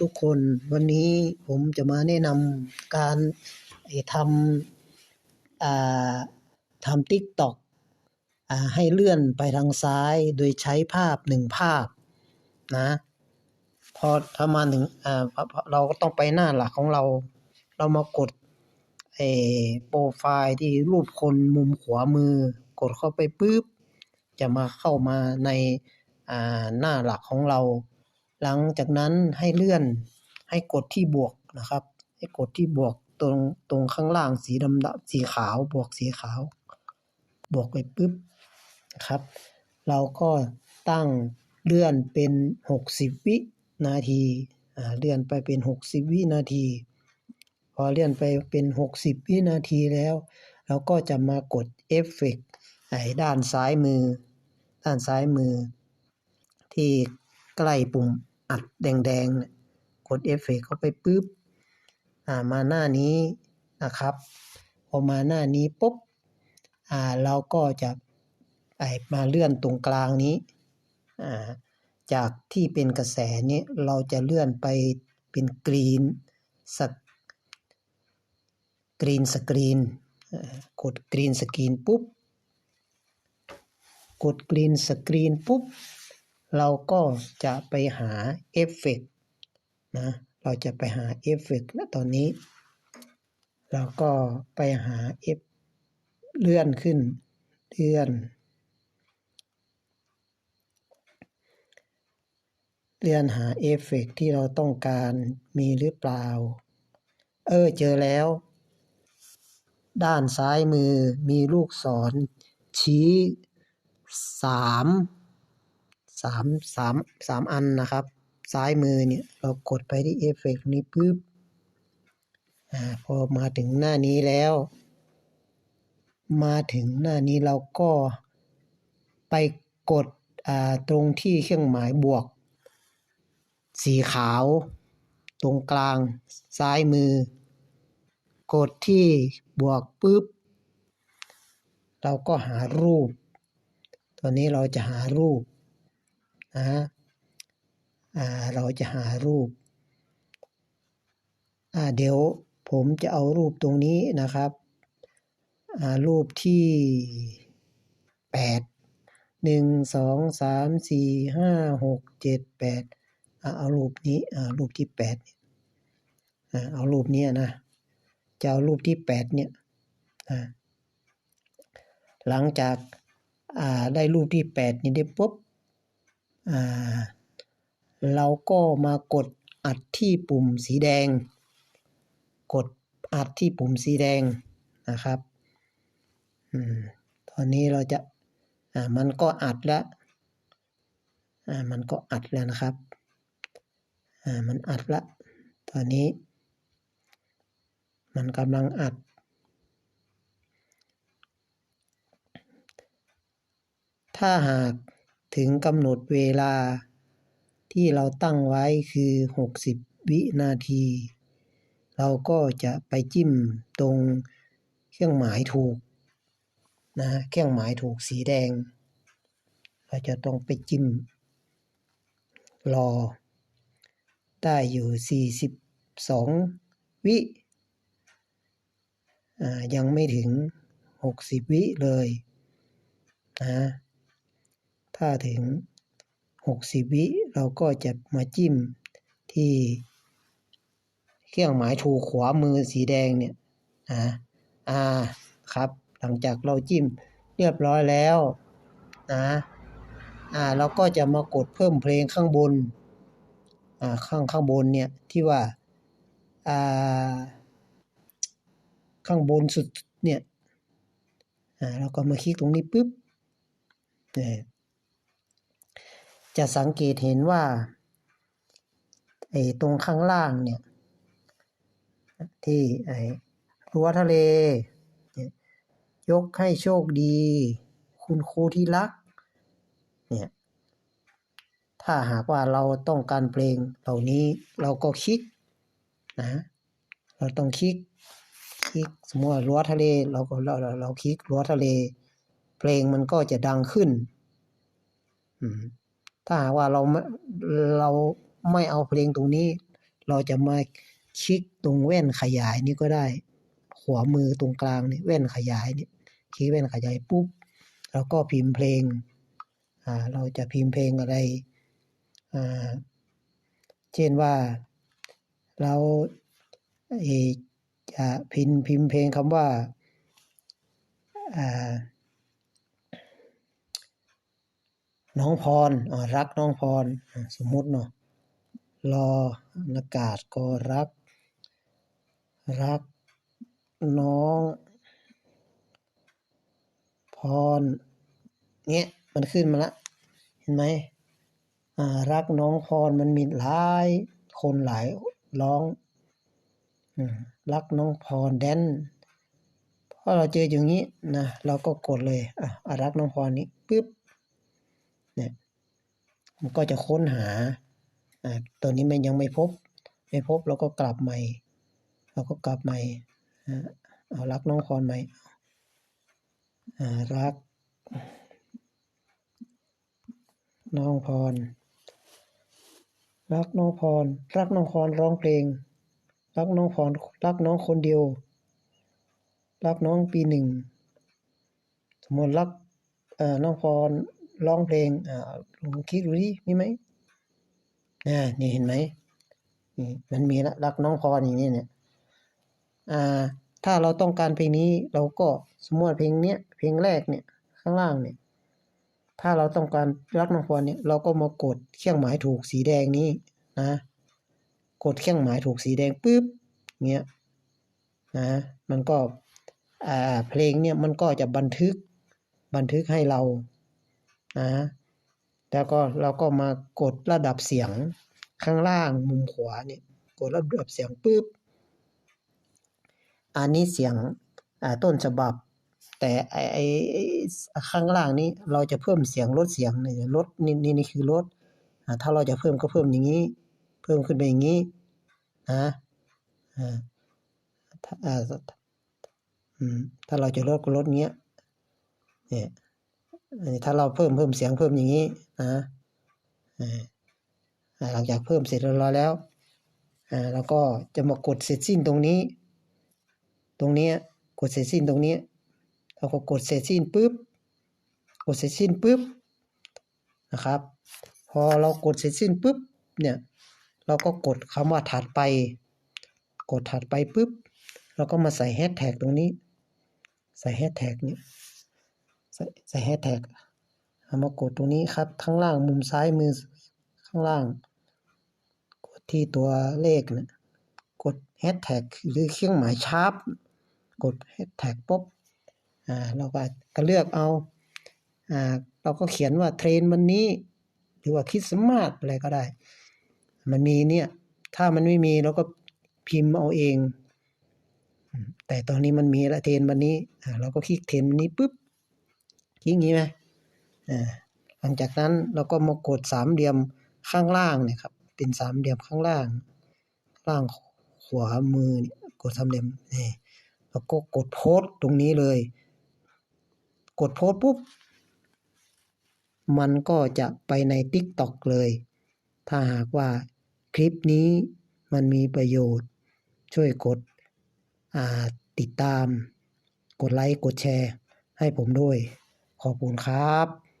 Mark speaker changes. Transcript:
Speaker 1: ทุกๆ คน วันนี้ผมจะมาแนะนำการทำทำติ๊กต็อกให้เลื่อนไปทางซ้ายโดยใช้ภาพหนึ่งภาพนะพอถ้ามาถึงอ่าเราก็ต้องไปหน้าหลักของเรา เรามากดโปรไฟล์ที่รูปคนมุมขวามือ กดเข้าไปปุ๊บจะมาเข้ามาในหน้าหลักของเรา หลังจากนั้นให้เลื่อนให้กดที่บวกนะครับ ให้กดที่บวกตรงตรงข้างล่างสีดำสีขาวบวกสีขาว บวกไปปุ๊บนะครับ เราก็ตั้งเลื่อนเป็น 60 วินาทีเลื่อนไปเป็น 60 วินาที พอเลื่อนไปเป็น 60 วินาทีแล้ว เราก็จะมากดเอฟเฟกต์ไอ้ด้านซ้ายมือ ด้านซ้ายมือ ที่ใกล้ปุ่ม อัดแดงๆ กดเอฟเฟกเข้าไปปุ๊บ อ่ามาหน้านี้นะครับ พอมาหน้านี้ปุ๊บ อ่าเราก็จะไอมาเลื่อนตรงกลางนี้ อ่าจากที่เป็นกระแสนี้เราจะเลื่อนไปเป็นกรีนสกรีนสกรีนกดกรีนสกรีนปุ๊บ กดกรีนสกรีนปุ๊บ เราก็จะไปหาเอฟเฟกต์นะ เราจะไปหาเอฟเฟกต์และตอนนี้ เราก็ไปหาเอฟเลื่อนขึ้น เลื่อน เลื่อนหาเอฟเฟกต์ที่เราต้องการมีหรือเปล่า เออ เจอแล้ว ด้านซ้ายมือมีลูกศรชี้สาม สามสามสามอันนะครับ ซ้ายมือเนี่ยเรากดไปที่เอฟเฟกต์นี้ปุ๊บอ่าพอมาถึงหน้านี้แล้ว มาถึงหน้านี้เราก็ไปกดอ่าตรงที่เครื่องหมายบวก สีขาว ตรงกลางซ้ายมือ กดที่บวกปุ๊บเราก็หารูป ตอนนี้เราจะหารูป นะเราจะหารูป เดี๋ยวผมจะเอารูปตรงนี้นะครับ รูปที่แปดหนึ่งสองสามสี่ห้าหกเจ็ดแปดอ่าเอารูปนี้รูปที่แปดเอารูปนี้นะ จะเอารูปที่แปดเนี่ยหลังจากได้รูปที่แปดนี้ได้ปุ๊บ เราก็มากดอัดที่ปุ่มสีแดง กดอัดที่ปุ่มสีแดงนะครับอืมตอนนี้เราจะอ่ามันก็อัดแล้วอ่ามันก็อัดแล้วนะครับอ่ามันอัดละ ตอนนี้ มันกำลังอัด ถ้าหาก ถึงกำหนดเวลา ที่เราตั้งไว้คือ 60 วินาที เราก็จะไปจิ้มตรงเครื่องหมายถูกนะเครื่องหมายถูกสีแดง เราจะต้องไปจิ้ม รอ ได้อยู่ 42 วิอ่ายังไม่ถึง 60 วิเลยนะ ถ้าถึง 60 วิเราก็จะมาจิ้มที่เครื่องหมายถูกขวามือสีแดงเนี่ยนะอ่าครับ หลังจากเราจิ้มเรียบร้อยแล้วนะอ่าเราก็จะมากดเพิ่มเพลงข้างบนอ่าข้างข้างบนเนี่ยที่ว่าอ่าข้างบนสุดเนี่ยอ่าเราก็มาคลิกตรงนี้ปุ๊บเนี่ย จะสังเกตเห็นว่าไอ้ตรงข้างล่างเนี่ย ที่ไอ้รั้วทะเล ยกให้โชคดี คุณครูที่รัก เนี่ย ถ้าหากว่าเราต้องการเพลงเหล่านี้เราก็คลิกนะ เราต้องคลิกคลิกสมมติรั้วทะเลเราก็เราเราเราคลิกรั้วทะเล เพลงมันก็จะดังขึ้น อืม ถ้าหากว่าเราไม่เราไม่เอาเพลงตรงนี้ เราจะมาคลิกตรงแว่นขยายนี่ก็ได้หัวมือตรงกลางนี่แว่นขยายนี่คลิกแว่นขยายปุ๊บแล้วก็พิมพ์เพลงอ่าเราจะพิมพ์เพลงอะไรอ่าเช่นว่าเราเอจะพิมพ์พิมพ์เพลงคำว่าอ่า น้องพรรักน้องพรสมมุติเนาะรออากาศก็รัก รักน้อง พรเงี้ยมันขึ้นมาละ เห็นไหมอ่ารักน้องพรมันมีหลายคนหลายร้องอรักน้องพรแดนพอเราเจออย่างนี้นะเราก็กดเลยอะอะรักน้องพรนี้ปึ๊บ เนี่ยมันก็จะค้นหาอ่าตัวนี้มันยังไม่พบ ไม่พบเราก็กลับใหม่เราก็กลับใหม่อ่าเอารักน้องพรใหม่อ่ารัก น้องพร รักน้องพร รักน้องพรร้องเพลง รักน้องพรรักน้องคนเดียว รักน้องปีหนึ่งสมมติรักอ่อน้องพร ร้องเพลงอ่าลองคิดดูดิมีไหมอ่านี่เห็นไหมนี่มันมีละรักน้องพรอย่างนี้เนี่ยอ่าถ้าเราต้องการเพลงนี้เราก็สมมติเพลงเนี้ยเพลงแรกเนี่ยข้างล่างเนี่ย ถ้าเราต้องการรักน้องพรเนี่ยเราก็มากดเครื่องหมายถูกสีแดงนี้นะ กดเครื่องหมายถูกสีแดงปุ๊บเนี้ยนะมันก็อ่าเพลงเนี่ยมันก็จะบันทึกบันทึกให้เรา นะแล้วก็เราก็มากดระดับเสียงข้างล่างมุมขวาเนี่ยกดระดับเสียงปุ๊บอันนี้เสียงต้นฉบับ แต่ไอไอข้างล่างนี้เราจะเพิ่มเสียงลดเสียงเนี่ยลดนี่นี่นี่คือลดอถ้าเราจะเพิ่มก็เพิ่มอย่างนี้ เพิ่มขึ้นไปอย่างนี้นะอ่าถ้าถ้าเราจะลดก็ลดเงี้ยเนี่ย ถ้าเราเพิ่มเพิ่มเสียงเพิ่มอย่างนี้นะอ่าอ่าหลังจากเพิ่มเสร็จเรียบร้อยแล้วอ่าเราก็จะมากดเสร็จสิ้นตรงนี้ ตรงนี้กดเสร็จสิ้นตรงนี้เราก็กดเสร็จสิ้นปุ๊บกดเสร็จสิ้นปุ๊บนะครับ พอเรากดเสร็จสิ้นปุ๊บเนี่ยเราก็กดคำว่าถัดไป กดถัดไปปุ๊บเราก็มาใส่แฮชแท็กตรงนี้ ใส่แฮชแท็กนี้ ใส่ใส่แฮชแท็กเอามากดตรงนี้ครับ ข้างล่างมุมซ้ายมือข้างล่าง กดที่ตัวเลขนะกดแฮชแท็กหรือเครื่องหมายชาร์ปกดแฮชแท็กปุ๊บอ่าเราก็ก็เลือกเอาอ่าเราก็เขียนว่าเทรนวันนี้ หรือว่าคริสต์มาสอะไรก็ได้ มันมีเนี่ย ถ้ามันไม่มีเราก็พิมพ์เอาเอง แต่ตอนนี้มันมีละเทรนวันนี้อ่าเราก็คลิกเทรนวันนี้ปุ๊บ คลิกอย่างนี้ไหมอ่าหลังจากนั้นเราก็มากดสามเหลี่ยมข้างล่างเนี่ยครับ เป็นสามเหลี่ยมข้างล่าง ล่างขวามือกดสามเหลี่ยมนี่แล้วก็กดโพสต์ตรงนี้เลย กดโพสต์ปุ๊บ มันก็จะไปใน TikTok เลย ถ้าหากว่าคลิปนี้มันมีประโยชน์ ช่วยกดติดตาม กดไลค์ กดแชร์ ให้ผมด้วย ขอบคุณครับ